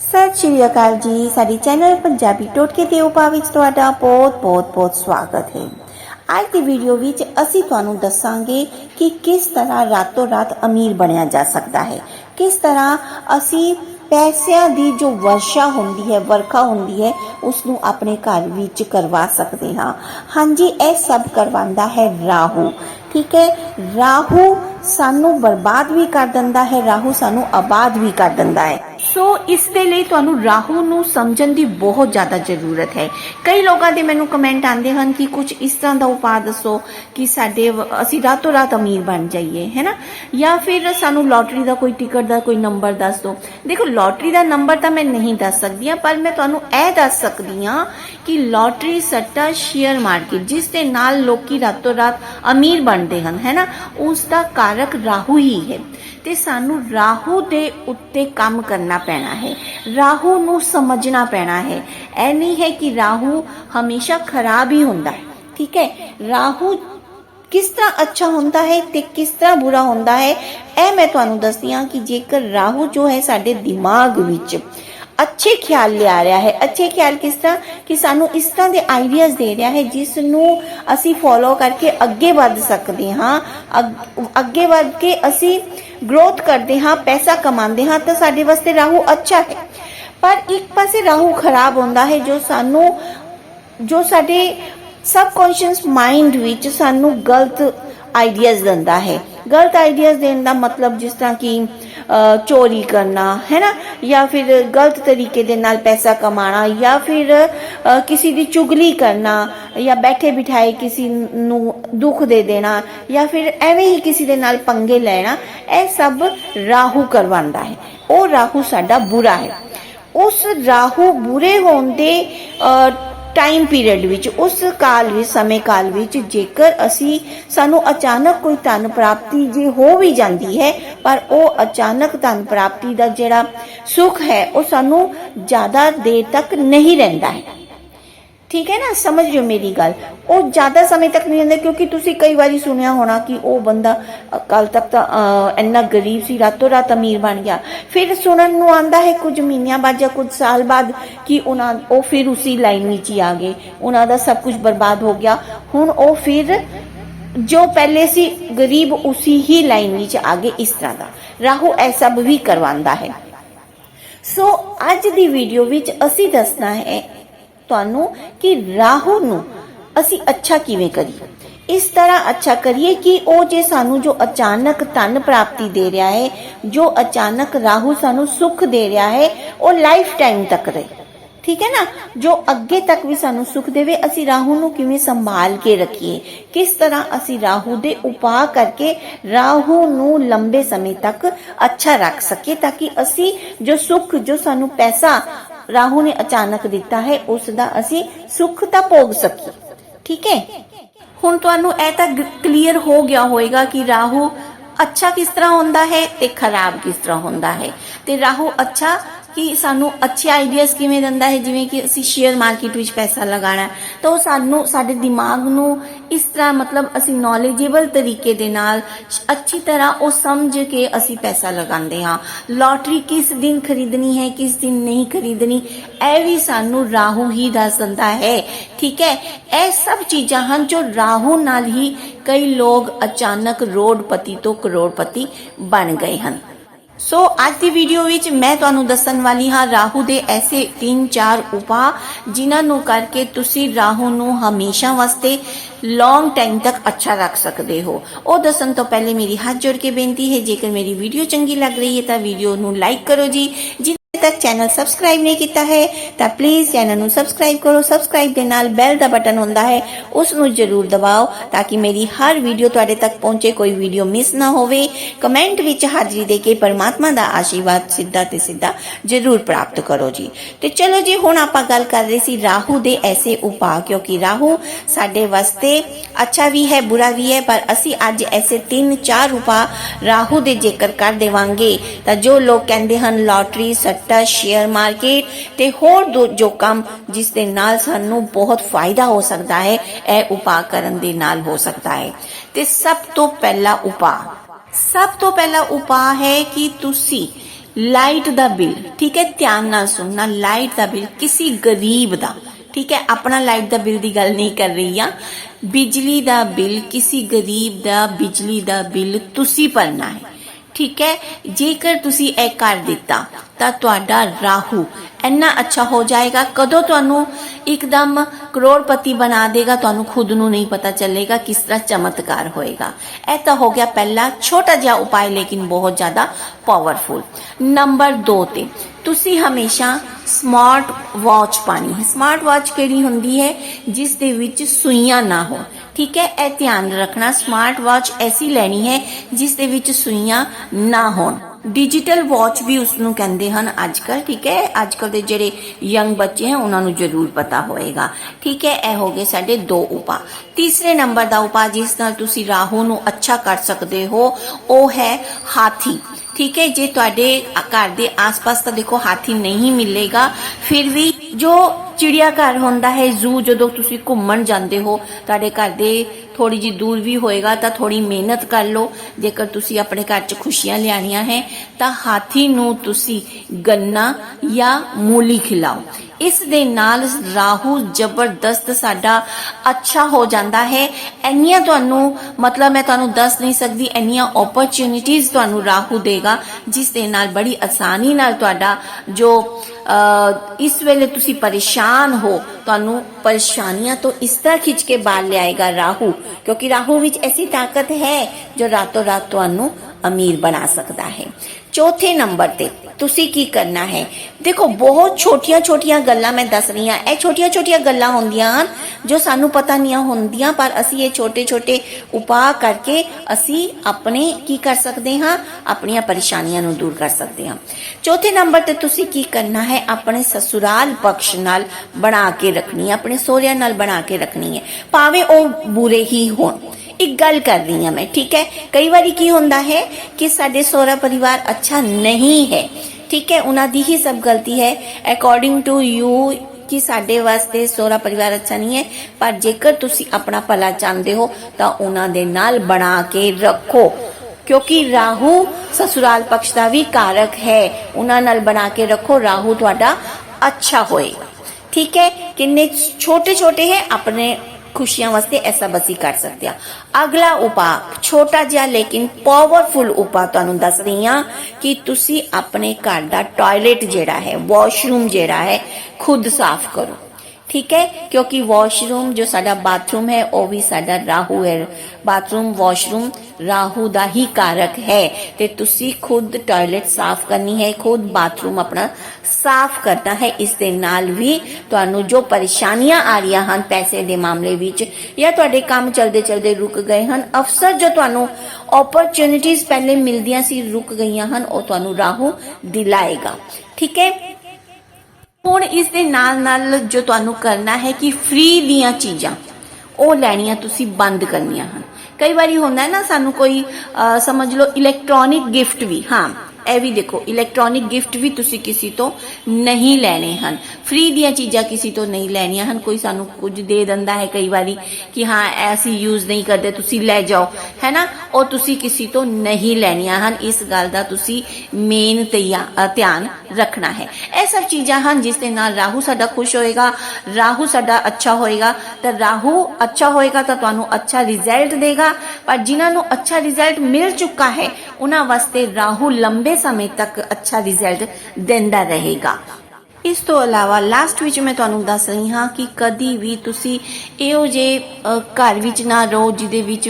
ਸਤਿ ਸ਼੍ਰੀ ਅਕਾਲ ਜੀ। ਸਾਡੇ ਚੈਨਲ ਪੰਜਾਬੀ ਟੋਟਕੇ ਦੇ ਉਪਾ ਵਿੱਚ ਤੁਹਾਡਾ ਬਹੁਤ ਬਹੁਤ ਬਹੁਤ ਸਵਾਗਤ ਹੈ। ਅੱਜ ਦੀ ਵੀਡੀਓ ਵਿੱਚ ਅਸੀਂ ਤੁਹਾਨੂੰ ਦੱਸਾਂਗੇ ਕਿ ਕਿਸ ਤਰ੍ਹਾਂ ਰਾਤੋਂ ਰਾਤ ਅਮੀਰ ਬਣਿਆ ਜਾ ਸਕਦਾ ਹੈ। ਕਿਸ ਤਰ੍ਹਾਂ ਅਸੀਂ ਪੈਸਿਆਂ ਦੀ ਜੋ ਵਰਸ਼ਾ ਹੁੰਦੀ ਹੈ, ਵਰਖਾ ਹੁੰਦੀ ਹੈ ਉਸ ਨੂੰ ਆਪਣੇ ਘਰ ਵਿੱਚ ਕਰਵਾ ਸਕਦੇ ਹਾਂ। ਹਾਂਜੀ, ਇਹ ਸਭ ਕਰਵਾਉਂਦਾ ਹੈ ਰਾਹੂ। ਠੀਕ ਹੈ? ਰਾਹੂ ਸਾਨੂੰ ਬਰਬਾਦ ਵੀ ਕਰ ਦਿੰਦਾ ਹੈ, ਰਾਹੂ ਸਾਨੂੰ ਆਬਾਦ ਵੀ ਕਰ ਦਿੰਦਾ ਹੈ। ਸੋ ਇਸ ਦੇ ਲਈ ਤੁਹਾਨੂੰ ਰਾਹੂ ਨੂੰ ਸਮਝਣ ਦੀ ਬਹੁਤ ਜ਼ਿਆਦਾ ਜ਼ਰੂਰਤ ਹੈ। ਕਈ ਲੋਕਾਂ ਦੇ ਮੈਨੂੰ ਕਮੈਂਟ ਆਉਂਦੇ ਹਨ ਕਿ ਕੁਝ ਇਸ ਤਰ੍ਹਾਂ ਦਾ ਉਪਾਅ ਦੱਸੋ ਕਿ ਸਾਡੇ ਅਸੀਂ ਰਾਤੋਂ ਰਾਤ ਅਮੀਰ ਬਣ ਜਾਈਏ, ਹੈ ਜਾਂ ਫਿਰ ਸਾਨੂੰ ਲੋਟਰੀ ਦਾ ਕੋਈ ਟਿਕਟ ਦਾ ਕੋਈ ਨੰਬਰ ਦੱਸ ਦਿਓ ਦੇਖੋ ਲੋਟਰੀ ਦਾ ਨੰਬਰ ਤਾਂ ਮੈਂ ਨਹੀਂ ਦੱਸ ਸਕਦੀ ਆ ਪਰ ਮੈਂ ਤੁਹਾਨੂੰ ਇਹ ਦੱਸ ਸਕਦੀ ਹਾਂ ਕਿ ਲੋਟਰੀ ਸੱਟਾ ਸ਼ੇਅਰ ਮਾਰਕੀਟ ਜਿਸ ਦੇ ਨਾਲ ਲੋਕੀ ਰਾਤੋਂ ਰਾਤ ਅਮੀਰ ਬਣਦੇ ਹਨ, ਹੈ ਉਸ ਦਾ ਕਾਰਕ ਰਾਹੂ ਹੀ ਹੈ। ਤੇ ਸਾਨੂੰ ਰਾਹੂ ਦੇ ਉੱਤੇ ਕੰਮ ਕਰਨਾ ਪੈਣਾ ਹੈ। ਰਾਹੂ ਨੂੰ ਸਮਝਣਾ ਪੈਣਾ ਹੈ। ਇਹ ਨਹੀਂ ਹੈ ਕਿ ਰਾਹੂ ਹਮੇਸ਼ਾ ਖਰਾਬ ਹੀ ਹੁੰਦਾ ਹੈ, ਠੀਕ ਹੈ? ਰਾਹੂ ਕਿਸ ਤਰ੍ਹਾਂ ਅੱਛਾ ਹੁੰਦਾ ਹੈ ਤੇ ਕਿਸ ਤਰ੍ਹਾਂ ਬੁਰਾ ਹੁੰਦਾ ਹੈ, ਇਹ ਮੈਂ ਤੁਹਾਨੂੰ ਦੱਸਦੀ ਹਾਂ ਕਿ ਜੇਕਰ ਰਾਹੂ ਜੋ ਹੈ ਸਾਡੇ ਦਿਮਾਗ ਵਿੱਚ ਅੱਛੇ ਖਿਆਲ ਲਿਆ ਰਿਹਾ ਹੈ, ਅੱਛੇ ਖਿਆਲ ਕਿਸ ਤਰ੍ਹਾਂ? ਕਿ ਸਾਨੂੰ ਇਸ ਤਰ੍ਹਾਂ ਦੇ ਆਈਡੀਆਜ਼ ਦੇ ਰਿਹਾ ਹੈ ਜਿਸ ਨੂੰ ਅਸੀਂ ਫੋਲੋ ਕਰਕੇ ਅੱਗੇ ਵੱਧ ਸਕਦੇ ਹਾਂ। ਅੱਗੇ ਵੱਧ ਕੇ ਅਸੀਂ ਗਰੋਥ ਕਰਦੇ ਹਾਂ, ਪੈਸਾ ਕਮਾਉਂਦੇ ਹਾਂ, ਤਾਂ ਸਾਡੇ ਵਾਸਤੇ ਰਾਹੂ ਅੱਛਾ ਹੈ। ਪਰ ਇੱਕ ਪਾਸੇ ਰਾਹੂ ਖਰਾਬ ਹੁੰਦਾ ਹੈ, ਜੋ ਸਾਨੂੰ, ਜੋ ਸਾਡੇ ਸਬਕੌਂਸ਼ੀਅਸ ਮਾਈਂਡ ਵਿੱਚ ਸਾਨੂੰ ਗਲਤ ਆਈਡੀਆਜ਼ ਦਿੰਦਾ ਹੈ। ਗਲਤ ਆਈਡੀਆਜ਼ ਦੇਣ ਦਾ ਮਤਲਬ ਜਿਸ ਤਰ੍ਹਾਂ ਕਿ ਚੋਰੀ ਕਰਨਾ, ਹੈ ਨਾ? ਜਾਂ ਫਿਰ ਗਲਤ ਤਰੀਕੇ ਦੇ ਨਾਲ ਪੈਸਾ ਕਮਾਣਾ ਜਾਂ ਫਿਰ ਕਿਸੇ ਦੀ ਚੁਗਲੀ ਕਰਨਾ ਜਾਂ ਬੈਠੇ ਬਿਠਾਏ ਕਿਸੇ ਨੂੰ ਦੁੱਖ ਦੇ ਦੇਣਾ ਜਾਂ ਫਿਰ ਐਵੇਂ ਹੀ ਕਿਸੇ ਦੇ ਨਾਲ ਪੰਗੇ ਲੈਣਾ, ਇਹ ਸਭ ਰਾਹੂ ਕਰਵਾਉਂਦਾ ਹੈ। ਉਹ ਰਾਹੂ ਸਾਡਾ ਬੁਰਾ ਹੈ। ਉਸ ਰਾਹੂ ਬੁਰੇ ਹੋਣ ਦੇ ਟਾਈਮ ਪੀਰੀਅਡ ਵਿੱਚ, ਉਸ ਕਾਲ ਵਿੱਚ, ਸਮੇਂ ਕਾਲ ਵਿੱਚ ਜੇਕਰ ਅਸੀਂ ਸਾਨੂੰ ਅਚਾਨਕ ਕੋਈ ਧਨ ਪ੍ਰਾਪਤੀ ਜੇ ਹੋ ਵੀ ਜਾਂਦੀ ਹੈ, ਪਰ ਉਹ ਅਚਾਨਕ ਧਨ ਪ੍ਰਾਪਤੀ ਦਾ ਜਿਹੜਾ ਸੁਖ ਹੈ, ਉਹ ਸਾਨੂੰ ਜ਼ਿਆਦਾ ਦੇਰ ਤੱਕ ਨਹੀਂ ਰਹਿੰਦਾ ਹੈ। ਠੀਕ ਹੈ ਨਾ? ਸਮਝ ਲਿਓ ਮੇਰੀ ਗੱਲ? ਉਹ ਜ਼ਿਆਦਾ ਸਮੇਂ ਤੱਕ ਨਹੀਂ ਰਹਿੰਦਾ ਕਿਉਂਕਿ ਤੁਸੀਂ ਕਈ ਵਾਰੀ ਸੁਣਿਆ ਹੋਣਾ ਕਿ ਉਹ ਬੰਦਾ ਕੱਲ ਤੱਕ ਤਾਂ ਇੰਨਾ ਗਰੀਬ ਸੀ, ਰਾਤੋਂ ਰਾਤ ਅਮੀਰ ਬਣ ਗਿਆ। ਫਿਰ ਸੁਣਨ ਨੂੰ ਆਂਦਾ ਹੈ ਕੁਝ ਮਹੀਨਿਆਂ ਬਾਅਦ ਜਾਂ ਕੁਝ ਸਾਲ ਬਾਅਦ ਕਿ ਉਹਨਾਂ, ਉਹ ਫਿਰ ਉਸੇ ਲਾਈਨ ਵਿੱਚ ਹੀ ਆ ਗਏ। ਉਹਨਾਂ ਦਾ ਸਭ ਕੁਝ ਬਰਬਾਦ ਹੋ ਗਿਆ। ਹੁਣ ਉਹ ਫਿਰ ਜੋ ਪਹਿਲੇ ਸੀ, ਗਰੀਬ ਉਸੇ ਹੀ ਲਾਈਨ ਵਿੱਚ ਆ ਗਏ ਇਸ ਤਰ੍ਹਾਂ ਦਾ। ਰਾਹੂ ਇਹ ਸਭ ਵੀ ਕਰਵਾਉਂਦਾ ਹੈ। ਸੋ ਅੱਜ ਦੀ ਵੀਡੀਓ ਵਿੱਚ ਅਸੀਂ ਦੱਸਣਾ ਹੈ ਤੁਹਾਨੂੰ ਕਿ ਰਾਹੂ ਨੂੰ ਅਸੀਂ ਅੱਛਾ ਕਿਵੇਂ ਕਰੀਏ? ਇਸ ਤਰ੍ਹਾਂ ਅੱਛਾ ਕਰੀਏ ਕਿ ਉਹ ਜੇ ਸਾਨੂੰ ਜੋ ਅਚਾਨਕ ਧਨ ਪ੍ਰਾਪਤੀ ਦੇ ਰਿਹਾ ਹੈ, ਜੋ ਅਚਾਨਕ ਰਾਹੂ ਸਾਨੂੰ ਸੁੱਖ ਦੇ ਰਿਹਾ ਹੈ, ਉਹ ਲਾਈਫ ਟਾਈਮ ਤੱਕ ਰਹੇ। ਠੀਕ ਹੈ ਨਾ? ਜੋ ਅੱਗੇ ਤੱਕ ਵੀ ਸਾਨੂੰ ਸੁਖ ਦੇਵੇ, ਅਸੀਂ ਰਾਹੂ ਨੂੰ ਕਿਵੇਂ ਸੰਭਾਲ ਕੇ ਰੱਖੀਏ? ਕਿਸ ਤਰ੍ਹਾਂ ਅਸੀਂ ਰਾਹੂ ਦੇ ਉਪਾਅ ਕਰਕੇ ਰਾਹੂ ਨੂੰ ਲੰਬੇ ਸਮੇਂ ਤੱਕ ਅੱਛਾ ਰੱਖ ਸਕੀਏ, ਤਾਂ ਕਿ ਅਸੀਂ ਜੋ ਸੁਖ, ਜੋ ਸਾਨੂੰ ਪੈਸਾ ਰਾਹੂ ਨੇ ਅਚਾਨਕ ਦਿੱਤਾ ਹੈ, ਉਸ ਦਾ ਅਸੀਂ ਸੁੱਖ ਤਾਂ ਭੋਗ ਸਕੀਏ। ਠੀਕ ਹੈ? ਹੁਣ ਤੁਹਾਨੂੰ ਇਹ ਤਾਂ ਕਲੀਅਰ ਹੋ ਗਿਆ ਹੋਵੇਗਾ ਕਿ ਰਾਹੂ ਅੱਛਾ ਕਿਸ ਤਰ੍ਹਾਂ ਹੁੰਦਾ ਹੈ ਤੇ ਖਰਾਬ ਕਿਸ ਤਰ੍ਹਾਂ ਹੁੰਦਾ ਹੈ। ਤੇ ਰਾਹੂ ਅੱਛਾ ਕਿ ਸਾਨੂੰ ਅੱਛੇ ਆਈਡੀਆਜ਼ ਕਿਵੇਂ ਦਿੰਦਾ ਹੈ? ਜਿਵੇਂ ਕਿ ਅਸੀਂ ਸ਼ੇਅਰ ਮਾਰਕੀਟ ਵਿੱਚ ਪੈਸਾ ਲਗਾਣਾ ਤਾਂ ਉਹ ਸਾਨੂੰ, ਸਾਡੇ ਦਿਮਾਗ ਨੂੰ ਇਸ ਤਰ੍ਹਾਂ ਮਤਲਬ ਅਸੀਂ ਨੌਲੇਜੇਬਲ ਤਰੀਕੇ ਦੇ ਨਾਲ ਅੱਛੀ ਤਰ੍ਹਾਂ ਉਹ ਸਮਝ ਕੇ ਅਸੀਂ ਪੈਸਾ ਲਗਾਉਂਦੇ ਹਾਂ। ਲੋਟਰੀ ਕਿਸ ਦਿਨ ਖਰੀਦਣੀ ਹੈ, ਕਿਸ ਦਿਨ ਨਹੀਂ ਖਰੀਦਣੀ, ਇਹ ਵੀ ਸਾਨੂੰ ਰਾਹੂ ਹੀ ਦੱਸ ਦਿੰਦਾ ਹੈ। ਠੀਕ ਹੈ? ਇਹ ਸਭ ਚੀਜ਼ਾਂ ਹਨ ਜੋ ਰਾਹੂ ਨਾਲ ਹੀ ਕਈ ਲੋਕ ਅਚਾਨਕ ਰੋਡਪਤੀ ਤੋਂ ਕਰੋੜਪਤੀ ਬਣ ਗਏ ਹਨ। ਸੋ ਅੱਜ ਦੀ ਵੀਡੀਓ ਵਿੱਚ ਮੈਂ ਤੁਹਾਨੂੰ ਦੱਸਣ ਵਾਲੀ ਹਾਂ ਰਾਹੂ ਦੇ ਐਸੇ 3-4 ਉਪਾਅ, ਜਿਨ੍ਹਾਂ ਨੂੰ ਕਰਕੇ ਤੁਸੀਂ ਰਾਹੂ ਨੂੰ ਹਮੇਸ਼ਾ ਵਾਸਤੇ ਲੌਂਗ ਟਾਈਮ ਤੱਕ ਅੱਛਾ ਰੱਖ ਸਕਦੇ ਹੋ। ਉਹ ਦੱਸਣ ਤੋਂ ਪਹਿਲੇ ਮੇਰੀ ਹੱਥ ਜੋੜ ਕੇ ਬੇਨਤੀ ਹੈ, ਜੇਕਰ ਮੇਰੀ ਵੀਡੀਓ ਚੰਗੀ ਲੱਗ ਰਹੀ ਹੈ ਤਾਂ ਵੀਡੀਓ ਨੂੰ ਲਾਈਕ ਕਰੋ ਜੀ ਜਿਨ੍ਹਾਂ ਤੱਕ ਚੈਨਲ ਸਬਸਕ੍ਰਾਈਬ ਨਹੀਂ ਕੀਤਾ ਹੈ, ਤਾਂ ਪਲੀਜ਼ ਚੈਨਲ ਨੂੰ ਸਬਸਕ੍ਰਾਈਬ ਕਰੋ। ਸਬਸਕ੍ਰਾਈਬ ਦੇ ਨਾਲ ਬੈਲ ਦਾ ਬਟਨ ਹੁੰਦਾ ਹੈ, ਉਸ ਨੂੰ ਜ਼ਰੂਰ ਦਬਾਓ ਤਾਂ ਕਿ ਮੇਰੀ ਹਰ ਵੀਡੀਓ ਤੁਹਾਡੇ ਤੱਕ ਪਹੁੰਚੇ ਕੋਈ ਵੀਡੀਓ ਮਿਸ ਨਾ ਹੋਵੇ। ਕਮੈਂਟ ਵਿੱਚ ਹਾਜ਼ਰੀ ਦੇ ਕੇ ਪਰਮਾਤਮਾ ਦਾ ਆਸ਼ੀਰਵਾਦ ਸਿੱਧਾ ਤੇ ਸਿੱਧਾ ਜ਼ਰੂਰ ਪ੍ਰਾਪਤ ਕਰੋ ਜੀ। ਤੇ ਚਲੋ ਜੀ, ਹੁਣ ਆਪਾਂ ਗੱਲ ਕਰ ਰਹੇ ਸੀ ਰਾਹੂ ਦੇ ਐਸੇ ਉਪਾਅ, ਕਿਉਂਕਿ ਰਾਹੂ ਸਾਡੇ ਵਾਸਤੇ ਅੱਛਾ ਵੀ ਹੈ, ਬੁਰਾ ਵੀ ਹੈ, ਪਰ ਅਸੀਂ ਅੱਜ ਐਸੇ 3-4 ਉਪਾਅ ਰਾਹੂ ਦੇ ਜੇਕਰ ਕਰ ਦੇਵਾਂਗੇ, ਤਾਂ ਜੋ ਲੋਕ ਕਹਿੰਦੇ ਹਨ, ਲਾਟਰੀ, ਸੱਟਾ ਸ਼ੇਅਰ ਮਾਰਕੀਟ ਤੇ ਹੋਰ ਜੋ ਕੰਮ ਜਿਸ ਦੇ ਨਾਲ ਸਾਨੂੰ ਬਹੁਤ ਫਾਇਦਾ ਹੋ ਸਕਦਾ ਹੈ, ਇਹ ਉਪਾਅ ਕਰਨ ਦੇ ਨਾਲ ਹੋ ਸਕਦਾ ਹੈ। ਤੇ ਸਭ ਤੋਂ ਪਹਿਲਾ ਉਪਾਅ, ਸਭ ਤੋਂ ਪਹਿਲਾ ਉਪਾਅ ਹੈ ਕਿ ਤੁਸੀਂ ਲਾਈਟ ਦਾ ਬਿੱਲ, ਠੀਕ ਹੈ, ਧਿਆਨ ਨਾਲ ਸੁਣਨਾ, ਲਾਈਟ ਦਾ ਬਿੱਲ ਕਿਸੇ ਗਰੀਬ ਦਾ, ਠੀਕ ਹੈ, ਆਪਣਾ ਲਾਈਟ ਦਾ ਬਿੱਲ ਦੀ ਗੱਲ ਨਹੀਂ ਕਰ ਰਹੀ ਆ ਬਿਜਲੀ ਦਾ ਬਿੱਲ, ਕਿਸੇ ਗਰੀਬ ਦਾ ਬਿਜਲੀ ਦਾ ਬਿੱਲ ਤੁਸੀਂ ਭਰਨਾ ਹੈ। ਠੀਕ ਹੈ? ਜੇਕਰ ਤੁਸੀਂ ਇਹ ਕਰ ਦਿੱਤਾ, ਤਾਂ ਤੁਹਾਡਾ ਰਾਹੂ ਇੰਨਾ ਅੱਛਾ ਹੋ ਜਾਏਗਾ। ਕਦੋਂ ਤੁਹਾਨੂੰ ਇੱਕਦਮ ਕਰੋੜਪਤੀ ਬਣਾ ਦੇਗਾ, ਤੁਹਾਨੂੰ ਖੁਦ ਨੂੰ ਨਹੀਂ ਪਤਾ ਚੱਲੇਗਾ ਕਿਸ ਤਰ੍ਹਾਂ ਚਮਤਕਾਰ ਹੋਏਗਾ। ਇਹ ਤਾਂ ਹੋ ਗਿਆ ਪਹਿਲਾ ਛੋਟਾ ਜਿਹਾ ਉਪਾਅ, ਲੇਕਿਨ ਬਹੁਤ ਜ਼ਿਆਦਾ ਪਾਵਰਫੁਲ ਨੰਬਰ 2 ਤੇ, ਤੁਸੀਂ ਹਮੇਸ਼ਾ ਸਮਾਰਟ ਵਾਚ ਪਾਣੀ। ਹੈ ਸਮਾਰਟ ਵਾਚ ਕਿਹੜੀ ਹੁੰਦੀ ਹੈ? ਜਿਸ ਦੇ ਵਿੱਚ ਸੂਈਆਂ ਨਾ ਹੋ ਠੀਕ ਹੈ, ਇਹ ਧਿਆਨ ਰੱਖਣਾ ਸਮਾਰਟ ਵਾਚ ਐਸੀ ਲੈਣੀ ਹੈ, ਜਿਸ ਦੇ ਵਿੱਚ ਸੂਈਆਂ ਨਾ ਹੋਣ। ਡਿਜੀਟਲ ਵਾਚ ਵੀ ਉਸ ਨੂੰ ਕਹਿੰਦੇ ਹਨ ਅੱਜ ਕੱਲ ਠੀਕ ਹੈ? ਅੱਜ ਕੱਲ ਦੇ ਜਿਹੜੇ ਯੰਗ ਬੱਚੇ ਹਨ ਉਹਨਾਂ ਨੂੰ ਜ਼ਰੂਰ ਪਤਾ ਹੋਏਗਾ। ਠੀਕ ਹੈ, ਇਹ ਹੋ ਗਏ ਸਾਡੇ ਦੋ ਉਪਾ ਤੀਸਰੇ ਨੰਬਰ ਦਾ ਉਪਾ ਜਿਸ ਨਾਲ ਤੁਸੀਂ ਰਾਹੂ ਨੂੰ ਅੱਛਾ ਕਰ ਸਕਦੇ ਹੋ, ਉਹ ਹੈ ਹਾਥੀ। ਠੀਕ ਹੈ, ਜੇ ਤੁਹਾਡੇ ਘਰ ਦੇ ਆਸ-ਪਾਸ ਤਾਂ ਦੇਖੋ, ਹਾਥੀ ਨਹੀਂ ਮਿਲੇਗਾ, ਫਿਰ ਵੀ ਜੋ ਚਿੜੀਆ ਘਰ ਹੁੰਦਾ ਹੈ ਜ਼ੂ ਜਦੋਂ ਤੁਸੀਂ ਘੁੰਮਣ ਜਾਂਦੇ ਹੋ ਤੁਹਾਡੇ ਘਰ ਦੇ ਥੋੜੀ ਜੀ ਦੂਰ ਵੀ ਹੋਏਗਾ ਤਾਂ ਥੋੜੀ ਮਿਹਨਤ ਕਰ ਲਓ। ਜੇਕਰ ਤੁਸੀਂ ਆਪਣੇ ਘਰ 'ਚ ਖੁਸ਼ੀਆਂ ਲਿਆਣੀਆਂ ਹੈ, ਤਾਂ ਹਾਥੀ ਨੂੰ ਤੁਸੀਂ ਗੰਨਾ ਜਾਂ ਮੂਲੀ ਖਿਲਾਓ। ਇਸ ਦੇ ਨਾਲ ਰਾਹੂ ਜ਼ਬਰਦਸਤ ਸਾਡਾ ਅੱਛਾ ਹੋ ਜਾਂਦਾ ਹੈ। ਇੰਨੀਆਂ ਤੁਹਾਨੂੰ, ਮਤਲਬ ਮੈਂ ਤੁਹਾਨੂੰ ਦੱਸ ਨਹੀਂ ਸਕਦੀ, ਇੰਨੀਆਂ ਓਪਰਚ्युनिटीज ਤੁਹਾਨੂੰ ਰਾਹੂ ਦੇਗਾ, ਜਿਸ ਦੇ ਨਾਲ ਬੜੀ ਆਸਾਨੀ ਨਾਲ ਤੁਹਾਡਾ ਜੋ ਇਸ ਵੇਲੇ ਤੁਸੀਂ ਪਰੇਸ਼ਾਨ ਹੋ ਤੁਹਾਨੂੰ ਪਰੇਸ਼ਾਨੀਆਂ ਤੋਂ ਇਸ ਤਰ੍ਹਾਂ ਖਿੱਚ ਕੇ ਬਾਹਰ ਲਿਆਏਗਾ ਰਾਹੂ, ਕਿਉਂਕਿ ਰਾਹੂ ਵਿੱਚ ਐਸੀ ਤਾਕਤ ਹੈ ਜੋ ਰਾਤੋਂ ਰਾਤ ਤੁਹਾਨੂੰ ਅਮੀਰ ਬਣਾ ਸਕਦਾ ਹੈ। ਚੌਥੇ ਨੰਬਰ ਤੇ ਤੁਸੀਂ ਕੀ ਕਰਨਾ ਹੈ? ਦੇਖੋ, ਬਹੁਤ ਛੋਟੀਆਂ ਛੋਟੀਆਂ ਗੱਲਾਂ ਮੈਂ ਦੱਸ ਰਹੀ ਹਾਂ। ਇਹ ਛੋਟੀਆਂ ਛੋਟੀਆਂ ਗੱਲਾਂ ਹੁੰਦੀਆਂ ਹਨ ਜੋ ਸਾਨੂੰ ਪਤਾ ਨਹੀਂ ਹੁੰਦੀਆਂ, ਪਰ ਅਸੀਂ ਇਹ ਛੋਟੇ ਛੋਟੇ ਉਪਾਅ ਕਰਕੇ ਅਸੀਂ ਆਪਣੇ ਕੀ ਕਰ ਸਕਦੇ ਹਾਂ? ਆਪਣੀਆਂ ਪਰੇਸ਼ਾਨੀਆਂ ਨੂੰ ਦੂਰ ਕਰ ਸਕਦੇ ਹਾਂ। ਚੌਥੇ ਨੰਬਰ ਤੇ ਤੁਸੀਂ ਕੀ ਕਰਨਾ ਹੈ? ਆਪਣੇ ਸਸੁਰਾਲ ਪਕਸ਼ ਨਾਲ ਬਣਾ ਕੇ ਰੱਖਣੀ ਹੈ। ਆਪਣੇ ਸੋਹਰਿਆਂ ਨਾਲ ਬਣਾ ਕੇ ਰੱਖਣੀ ਹੈ। ਭਾਵੇਂ ਉਹ ਬੁਰੇ ਹੀ ਹੋਣ। ਇੱਕ ਗੱਲ ਕਰ ਰਹੀ ਹਾਂ ਮੈਂ, ਠੀਕ ਹੈ? ਕਈ ਵਾਰੀ ਕੀ ਹੁੰਦਾ ਹੈ ਕਿ ਸਾਡੇ ਸਹੁਰਾ ਪਰਿਵਾਰ ਅੱਛਾ ਨਹੀਂ ਹੈ, ਠੀਕ ਹੈ? ਉਹਨਾਂ ਦੀ ਹੀ ਸਭ ਗਲਤੀ ਹੈ। ਅਕੋਰਡਿੰਗ ਟੂ ਯੂ ਕਿ ਸਾਡੇ ਵਾਸਤੇ ਸਹੁਰਾ ਪਰਿਵਾਰ ਅੱਛਾ ਨਹੀਂ ਹੈ, ਪਰ ਜੇਕਰ ਤੁਸੀਂ ਆਪਣਾ ਭਲਾ ਚਾਹੁੰਦੇ ਹੋ, ਤਾਂ ਉਹਨਾਂ ਦੇ ਨਾਲ ਬਣਾ ਕੇ ਰੱਖੋ। ਕਿਉਂਕਿ ਰਾਹੂ ਸਸੁਰਾਲ ਪਕਸ਼ ਦਾ ਵੀ ਕਾਰਕ ਹੈ। ਉਹਨਾਂ ਨਾਲ ਬਣਾ ਕੇ ਰੱਖੋ, ਰਾਹੂ ਤੁਹਾਡਾ ਅੱਛਾ ਹੋਏ ਠੀਕ ਹੈ? ਕਿੰਨੇ ਛੋਟੇ ਛੋਟੇ ਹੈ, ਆਪਣੇ ਖੁਸ਼ੀਆਂ ਵਾਸਤੇ ਐਸਾ ਬਸੀ ਕਰ ਸਕਦੇ ਆ। ਅਗਲਾ ਉਪਾਅ, ਛੋਟਾ ਜਿਹਾ ਲੇਕਿਨ ਪਾਵਰਫੁਲ ਉਪਾਅ ਤੁਹਾਨੂੰ ਦੱਸ ਰਹੀ ਹਾਂ ਕਿ ਤੁਸੀਂ ਆਪਣੇ ਘਰ ਦਾ ਟਾਇਲਟ ਜਿਹੜਾ ਹੈ ਵਾਸ਼ਰੂਮ ਜਿਹੜਾ ਹੈ, ਖੁਦ ਸਾਫ਼ ਕਰੋ। ਠੀਕ ਹੈ ਕਿਉਂਕਿ ਵਾਸ਼ਰੂਮ ਜੋ ਸਾਡਾ ਬਾਥਰੂਮ ਹੈ ਉਹ ਵੀ ਸਾਡਾ ਰਾਹੂ ਹੈ ਬਾਥਰੂਮ ਵਾਸ਼ਰੂਮ ਰਾਹੂ ਦਾ ਹੀ ਕਾਰਕ ਹੈ ਤੇ ਤੁਸੀਂ ਖੁਦ ਟਾਇਲਟ ਸਾਫ਼ ਕਰਨੀ ਹੈ ਖੁਦ ਬਾਥਰੂਮ ਆਪਣਾ ਸਾਫ਼ ਕਰਨਾ ਹੈ ਇਸ ਦੇ ਨਾਲ ਵੀ ਤੁਹਾਨੂੰ ਜੋ ਪਰੇਸ਼ਾਨੀਆਂ ਆ ਰਹੀਆਂ ਹਨ ਪੈਸੇ ਦੇ ਮਾਮਲੇ ਵਿੱਚ ਜਾਂ ਤੁਹਾਡੇ ਕੰਮ ਚਲਦੇ ਚਲਦੇ ਰੁਕ ਗਏ ਹਨ ਅਫਸਰ ਜੋ ਤੁਹਾਨੂੰ ਓਪਰਚੁਨਿਟੀਆਂ ਪਹਿਲੇ ਮਿਲਦੀਆਂ ਸੀ ਰੁਕ ਗਈਆਂ ਹਨ ਉਹ ਤੁਹਾਨੂੰ ਰਾਹੂ ਦਿਲਾਏਗਾ ਠੀਕ ਹੈ ਹੁਣ ਇਸ ਦੇ ਨਾਲ ਨਾਲ ਜੋ ਤੁਹਾਨੂੰ ਕਰਨਾ ਹੈ ਕਿ ਫ੍ਰੀ ਦੀਆਂ ਚੀਜ਼ਾਂ, ਉਹ ਲੈਣੀਆਂ ਤੁਸੀਂ ਬੰਦ ਕਰਨੀਆਂ ਹਨ। ਕਈ ਵਾਰੀ ਹੁੰਦਾ ਨਾ ਸਾਨੂੰ ਕੋਈ ਸਮਝ ਲਓ ਇਲੈਕਟ੍ਰੋਨਿਕ ਗਿਫਟ ਵੀ, ਹਾਂ। ਇਹ ਵੀ ਦੇਖੋ ਇਲੈਕਟ੍ਰੋਨਿਕ ਗਿਫਟ ਵੀ ਤੁਸੀਂ ਕਿਸੇ ਤੋਂ ਨਹੀਂ ਲੈਣੇ ਹਨ। ਫ੍ਰੀ ਦੀਆਂ ਚੀਜ਼ਾਂ ਕਿਸੇ ਤੋਂ ਨਹੀਂ ਲੈਣੀਆਂ ਹਨ। ਕੋਈ ਸਾਨੂੰ ਕੁਝ ਦੇ ਦਿੰਦਾ ਹੈ ਕਈ ਵਾਰੀ ਕਿ ਹਾਂ, ਇਹ ਅਸੀਂ ਯੂਜ਼ ਨਹੀਂ ਕਰਦੇ, ਤੁਸੀਂ ਲੈ ਜਾਓ, ਹੈ ਨਾ? ਉਹ ਤੁਸੀਂ ਕਿਸੇ ਤੋਂ ਨਹੀਂ ਲੈਣੀਆਂ ਹਨ। ਇਸ ਗੱਲ ਦਾ ਤੁਸੀਂ ਮੇਨ ਧਿਆਨ ਰੱਖਣਾ ਹੈ। ਇਹ ਸਭ ਚੀਜ਼ਾਂ ਹਨ ਜਿਸ ਦੇ ਨਾਲ ਰਾਹੂ ਸਾਡਾ ਖੁਸ਼ ਹੋਏਗਾ, ਰਾਹੂ ਸਾਡਾ ਅੱਛਾ ਹੋਏਗਾ। ਤਾਂ ਰਾਹੂ ਅੱਛਾ ਹੋਏਗਾ ਤਾਂ ਤੁਹਾਨੂੰ ਅੱਛਾ ਰਿਜ਼ਲਟ ਦੇਗਾ। ਪਰ ਜਿਨ੍ਹਾਂ ਨੂੰ ਅੱਛਾ ਰਿਜ਼ਲਟ ਮਿਲ ਚੁੱਕਾ ਹੈ, ਉਹਨਾਂ ਵਾਸਤੇ ਰਾਹੂ ਲੰਬੇ ਸਮੇਂ ਤੱਕ ਅੱਛਾ ਰਿਜ਼ਲਟ ਦਿੰਦਾ ਰਹੇਗਾ। ਇਸ ਤੋਂ ਇਲਾਵਾ ਲਾਸਟ ਵਿੱਚ ਮੈਂ ਤੁਹਾਨੂੰ ਦੱਸ ਰਹੀ ਹਾਂ ਕਿ ਕਦੀ ਵੀ ਤੁਸੀਂ ਇਹੋ ਜੇ ਘਰ ਵਿੱਚ ਨਾ ਰਹੋ ਜਿਹਦੇ ਵਿੱਚ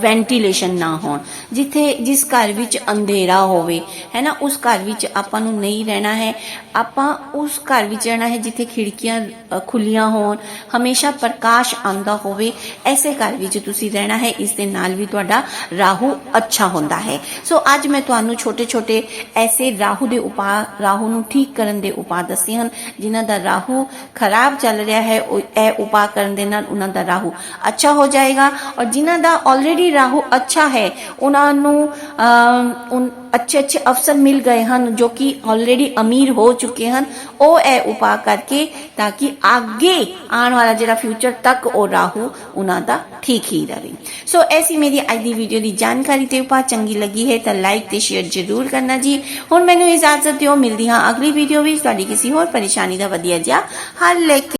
ਵੈਂਟੀਲੇਸ਼ਨ ਨਾ ਹੋਣ। ਜਿੱਥੇ ਜਿਸ ਘਰ ਵਿੱਚ ਅੰਧੇਰਾ ਹੋਵੇ ਹੈ ਨਾ ਉਸ ਘਰ ਵਿੱਚ ਆਪਾਂ ਨੂੰ ਨਹੀਂ ਰਹਿਣਾ ਹੈ। ਆਪਾਂ ਉਸ ਘਰ ਵਿੱਚ ਰਹਿਣਾ ਹੈ ਜਿੱਥੇ ਖਿੜਕੀਆਂ ਖੁੱਲੀਆਂ ਹੋਣ, ਹਮੇਸ਼ਾ ਪ੍ਰਕਾਸ਼ ਆਉਂਦਾ ਹੋਵੇ, ਐਸੇ ਘਰ ਵਿੱਚ ਤੁਸੀਂ ਰਹਿਣਾ ਹੈ, ਇਸ ਦੇ ਨਾਲ ਵੀ ਤੁਹਾਡਾ ਰਾਹੂ ਅੱਛਾ ਹੁੰਦਾ ਹੈ। ਸੋ ਅੱਜ ਮੈਂ ਤੁਹਾਨੂੰ ਛੋਟੇ ਛੋਟੇ ਐਸੇ ਰਾਹੂ ਦੇ ਉਪਾਅ ਰਾਹੂ ਨੂੰ ਠੀਕ ਕਰਨ ਦੇ ਉਪਾਅ ਦੱਸੇ ਚੁੱਕੇ ਹਨ, ਜਿਨ੍ਹਾਂ ਦਾ ਰਾਹੂ ਖਰਾਬ ਚੱਲ ਰਿਹਾ ਹੈ, ਉਹ ਇਹ ਉਪਾਅ ਕਰਨ ਦੇ ਨਾਲ ਉਹਨਾਂ ਦਾ ਰਾਹੂ ਅੱਛਾ ਹੋ ਜਾਏਗਾ ਔਰ ਜਿਨ੍ਹਾਂ ਦਾ ਆਲਰੇਡੀ ਰਾਹੂ ਅੱਛਾ ਹੈ, ਉਹਨਾਂ ਨੂੰ ਅੱਛੇ ਅੱਛੇ ਅਫਸਰ ਮਿਲ ਗਏ ਹਨ ਜੋ ਕਿ ਆਲਰੇਡੀ ਅਮੀਰ ਹੋ ਚੁੱਕੇ ਹਨ, ਉਹ ਇਹ ਉਪਾਅ ਕਰਕੇ ਤਾਂ ਕਿ ਅੱਗੇ ਆਉਣ ਵਾਲਾ ਜਿਹੜਾ ਫਿਊਚਰ ਤੱਕ ਉਹ ਰਾਹੂ ਉਹਨਾਂ ਦਾ ਠੀਕ ਹੀ ਰਹੇ। ਸੋ ਐਸੀ ਮੇਰੀ ਅੱਜ ਦੀ ਵੀਡੀਓ ਦੀ ਜਾਣਕਾਰੀ ਤੇ ਉਪਾਅ ਚੰਗੀ ਲੱਗੀ ਹੈ ਤਾਂ ਲਾਈਕ ਤੇ ਸ਼ੇਅਰ ਜ਼ਰੂਰ ਕਰਨਾ ਜੀ। ਹੁਣ ਮੈਨੂੰ ਇਜਾਜ਼ਤ ਦਿਓ, ਮਿਲਦੀ ਹਾਂ ਅਗਲੀ ਵੀਡੀਓ ਵਿੱਚ। ਤੁਹਾਡੀ ਕਿਸੇ ਹੋਰ ਪਰੇਸ਼ਾਨੀ ਦਾ ਵਧੀਆ ਜਿਹਾ। ਹੱਲ ਲੈ ਕੇ